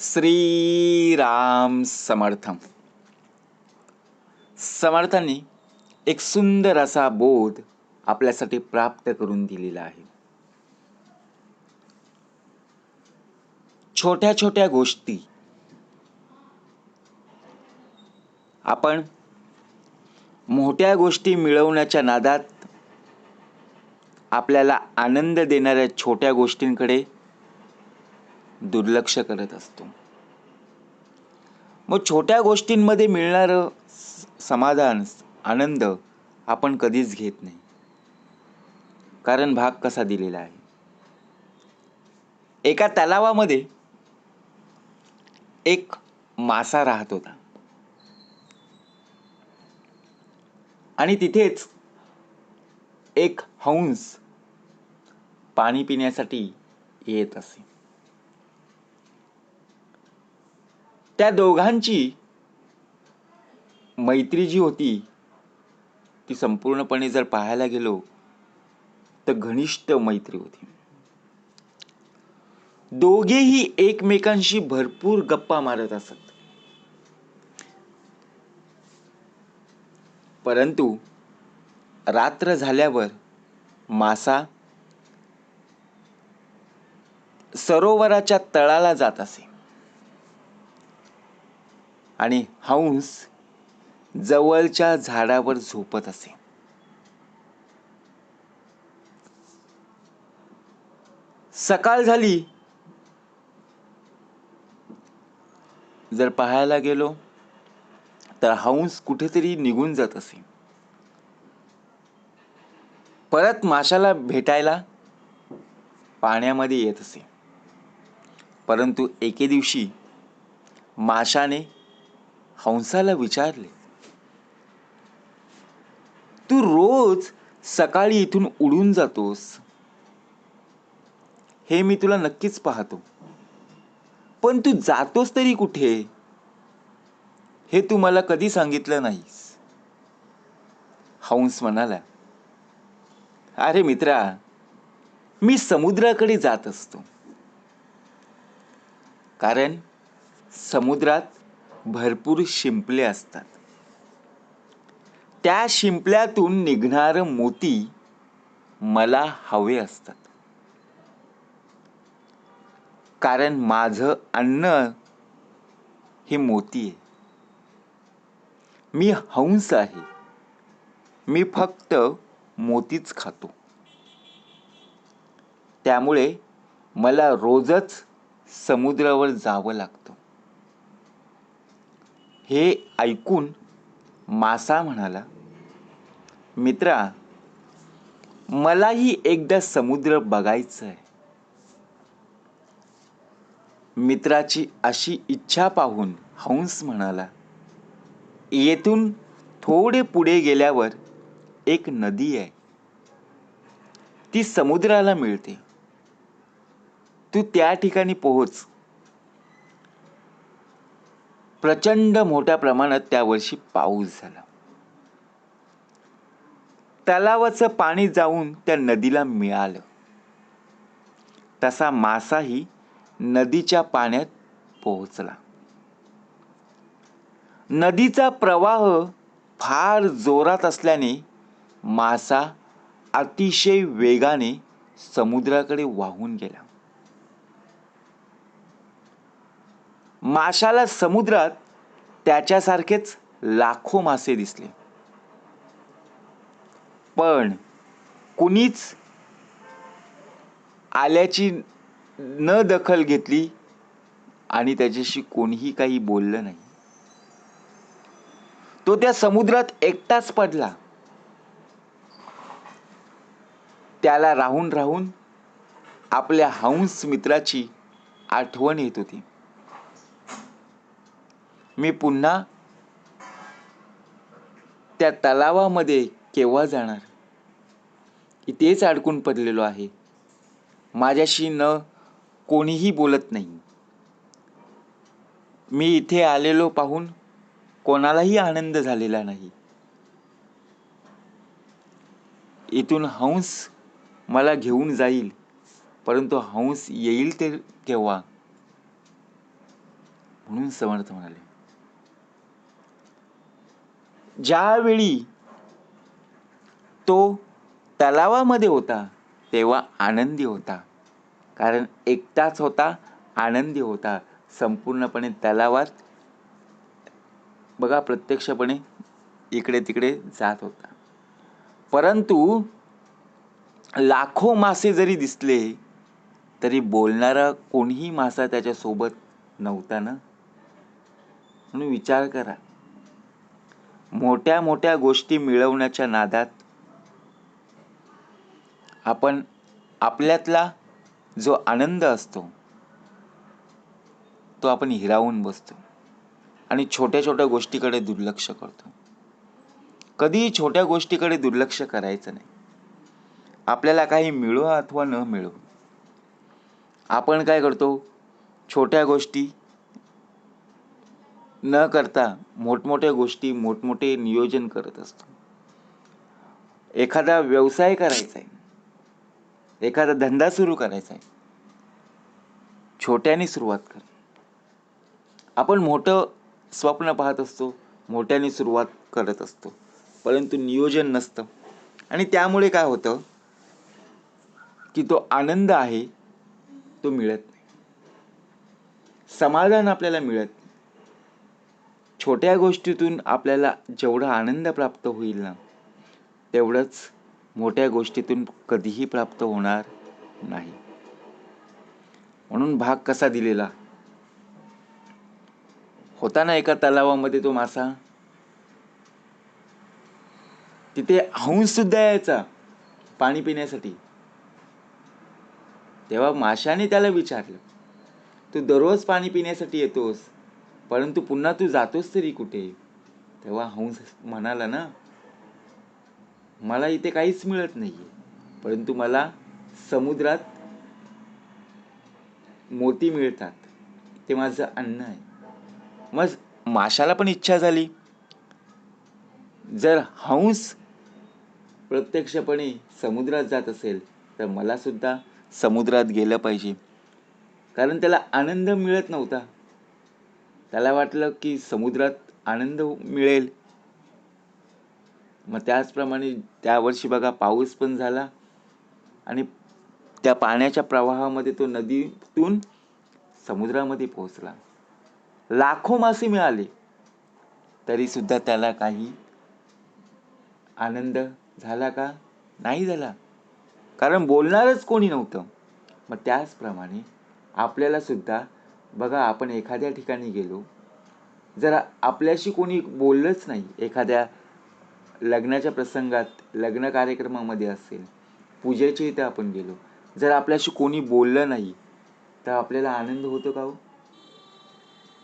श्रीराम समर्थम। समर्थांनी एक सुंदर असा बोध आपल्यासाठी प्राप्त करून दिलेला आहे. छोट्या छोट्या गोष्टी आपण मोठ्या गोष्टी मिळवण्याच्या नादात आपल्याला आनंद देणाऱ्या छोट्या गोष्टींकडे दुर्लक्ष करत असतो. मग छोट्या गोष्टींमध्ये मिळणारं समाधान आनंद आपण कधीच घेत नाही. कारण भाग कसा दिलेला आहे? एका तलावामध्ये एक मासा राहत होता. आणि तिथेच एक हंस पाणी पिण्यासाठी येत असे. त्या दोघांची मैत्री जी होती ती संपूर्णपणे जर पाहायला गेलो तर घनिष्ठ मैत्री होती. दोघेही एकमेकांशी भरपूर गप्पा मारत असत. परंतु रात्र झाल्यावर मासा सरोवराच्या तळाला जात असे. आणि हंस जवळच्या झाडावर झोपत असे. सकाळ झाली. जर पाहायला गेलो तर हंस कुठेतरी निघून जात असे. परत माशाला भेटायला पाण्यामध्ये येत असे. परंतु एके दिवशी माशाने हंसाला विचारले. तू रोज सकाळी इथून उडून जातोस. हे मी तुला नक्कीच पाहतो. पण तू जातोस तरी कुठे? हे तू मला कधी सांगितलं नाहीस. हंस म्हणाला अरे मित्रा मी समुद्राकडे जात असतो. कारण समुद्रात भरपूर शिंपले असतात. त्या शिंपल्यातून निघणारं मोती मला हवे असतात. कारण माझं अन्न हे मोती आहे. मी हंस आहे. मी फक्त मोतीच खातो. त्यामुळे मला रोजच समुद्रावर जावं लागतं. हे ऐकून मासा म्हणाला मित्रा मलाही एकदा समुद्र बघायचं आहे मित्राची अशी इच्छा पाहून हंस म्हणाला येथून थोडे पुढे गेल्यावर एक नदी आहे. ती समुद्राला मिळते. तू त्या ठिकाणी पोहोच. प्रचंड मोठ्या प्रमाणात त्यावर्षी पाऊस झाला. तलावाचं पाणी जाऊन त्या नदीला मिळालं. तसा मासाही नदीच्या पाण्यात पोहोचला. नदीचा प्रवाह फार जोरात असल्याने मासा अतिशय वेगाने समुद्राकडे वाहून गेला. माशाला समुद्रात त्याच्यासारखेच लाखो मासे दिसले. पण कुणीच आल्याची न दखल घेतली आणि त्याच्याशी कोणीही काही बोललं नाही. तो त्या समुद्रात एकटाच पडला. त्याला राहून राहून आपल्या हंस मित्राची आठवण येत होती. मी पुन्हा त्या तलावामध्ये केव्हा जाणार? इथेच अडकून पडलेलो आहे. माझ्याशी न कोणीही बोलत नाही. मी इथे आलेलो पाहून कोणालाही आनंद झालेला नाही. इथून हंस मला घेऊन जाईल परंतु हंस येईल ते केव्हा? म्हणून समर्थ म्हणाले. ज्यावेळी तो तलावामध्ये होता तेव्हा आनंदी होता. कारण एकटाच होता आनंदी होता. संपूर्णपणे तलावात बघा प्रत्यक्षपणे इकडे तिकडे जात होता. परंतु लाखो मासे जरी दिसले तरी बोलणारा कोणीही मासा त्याच्यासोबत नव्हता ना? म्हणून विचार करा. मोठ्या मोठ्या गोष्टी मिळवण्याच्या नादात आपण आपल्यातला जो आनंद असतो तो आपण हिरावून बसतो आणि छोट्या छोट्या गोष्टीकडे दुर्लक्ष करतो. कधीही छोट्या गोष्टीकडे दुर्लक्ष करायचं नाही. आपल्याला काही मिळो अथवा न मिळो. आपण काय करतो? छोट्या गोष्टी न करता मोठमोठ्या गोष्टी मोठमोठे नियोजन करत असतो. एखादा व्यवसाय करायचा आहे एखादा धंदा सुरू करायचा आहे छोट्याने सुरुवात कर. आपण मोठं स्वप्न पाहत असतो मोठ्याने सुरुवात करत असतो परंतु नियोजन नसतं. आणि त्यामुळे काय होतं? की तो आनंद आहे तो मिळत नाही. समाधान आपल्याला मिळत नाही. छोट्या गोष्टीतून आपल्याला जेवढा आनंद प्राप्त होईल ना तेवढंच मोठ्या गोष्टीतून कधीही प्राप्त होणार नाही. म्हणून भाग कसा दिलेला? होता ना एका तलावामध्ये तो मासा? तिथे हंस सुद्धा यायचा पाणी पिण्यासाठी. तेव्हा माशाने त्याला विचारलं तू दररोज पाणी पिण्यासाठी येतोस? परंतु पुन्हा तू जातोस तरी कुठे? तेव्हा हंस म्हणाला ना मला इथे काहीच मिळत नाहीये. परंतु मला समुद्रात मोती मिळतात. ते माझं अन्न आहे. मग माशाला पण इच्छा झाली. जर हंस प्रत्यक्षपणे समुद्रात जात असेल तर मला सुद्धा समुद्रात गेलं पाहिजे. कारण त्याला आनंद मिळत नव्हता. त्याला वाटलं की समुद्रात आनंद मिळेल. मग त्याचप्रमाणे त्या वर्षी बघा पाऊस पण झाला. आणि त्या पाण्याच्या प्रवाहामध्ये तो नदीतून समुद्रामध्ये पोहोचला. लाखो मासे मिळाले. तरी सुद्धा त्याला काही आनंद झाला का? नाही झाला. कारण बोलणारच कोणी नव्हतं. मग त्याचप्रमाणे आपल्याला सुद्धा बघा आपण एखाद्या ठिकाणी गेलो जर आपल्याशी कोणी बोललंच नाही एखाद्या लग्नाच्या प्रसंगात लग्न कार्यक्रमामध्ये असेल पूजेच्या इथे आपण गेलो जर आपल्याशी कोणी बोललं नाही तर आपल्याला आनंद होतो का हो?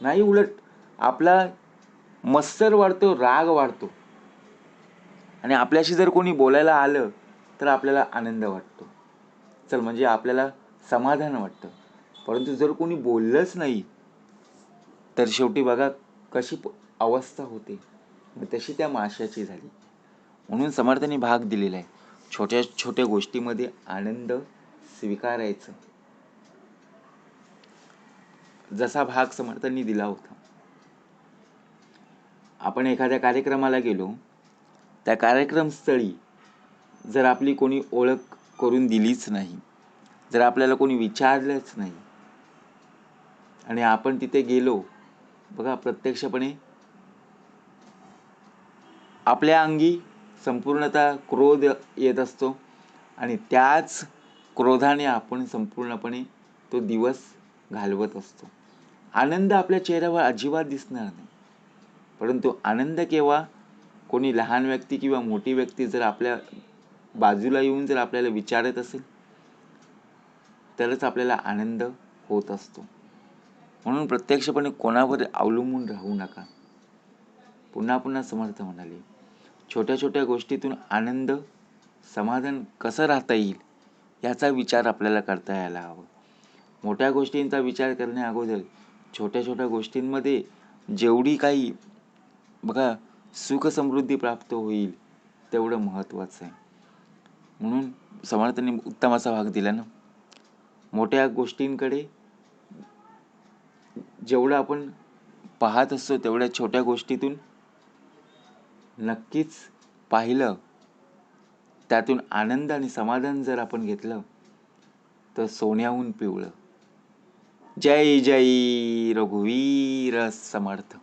नाही उलट आपला मत्सर वाढतो राग वाढतो. आणि आपल्याशी जर कोणी बोलायला आलं तर आपल्याला आनंद वाटतो. चल म्हणजे आपल्याला समाधान वाटतं. परंतु जर कोणी बोललंच नाही तर शेवटी बघा कशी अवस्था होते. मग तशी त्या माशाची झाली. म्हणून समर्थाने भाग दिलेला आहे. छोट्या छोट्या गोष्टीमध्ये आनंद स्वीकारायचं. जसा भाग समर्थांनी दिला होता. आपण एखाद्या कार्यक्रमाला गेलो. त्या कार्यक्रमस्थळी जर आपली कोणी ओळख करून दिलीच नाही जर आपल्याला कोणी विचारलंच नाही आणि आपण तिथे गेलो बघा प्रत्यक्षपणे आपल्या अंगी संपूर्णतः क्रोध येत असतो आणि त्याच क्रोधाने आपण संपूर्णपणे तो दिवस घालवत असतो. आनंद आपल्या चेहऱ्यावर अजिबात दिसणार नाही. परंतु आनंद केव्हा कोणी लहान व्यक्ती किंवा मोठी व्यक्ती जर आपल्या बाजूला येऊन जर आपल्याला विचारत असेल तरच आपल्याला आनंद होत असतो. म्हणून प्रत्यक्षपणे कोणावर अवलंबून राहू नका. पुन्हा पुन्हा समर्थ म्हणाले छोट्या छोट्या गोष्टीतून आनंद समाधान कसं राहता येईल याचा विचार आपल्याला करता यायला हवा. मोठ्या गोष्टींचा विचार करण्या अगोदर छोट्या छोट्या गोष्टींमध्ये जेवढी काही बघा सुख समृद्धी प्राप्त होईल तेवढं महत्त्वाचं आहे. म्हणून समर्थाने उत्तम असा भाग दिला ना. मोठ्या गोष्टींकडे जेवढं आपण पाहत असतो तेवढ्या छोट्या गोष्टीतून नक्कीच पाहिलं त्यातून आनंद आणि समाधान जर आपण घेतलं तर सोन्याहून पिवळं. जय जय रघुवीर समर्थ.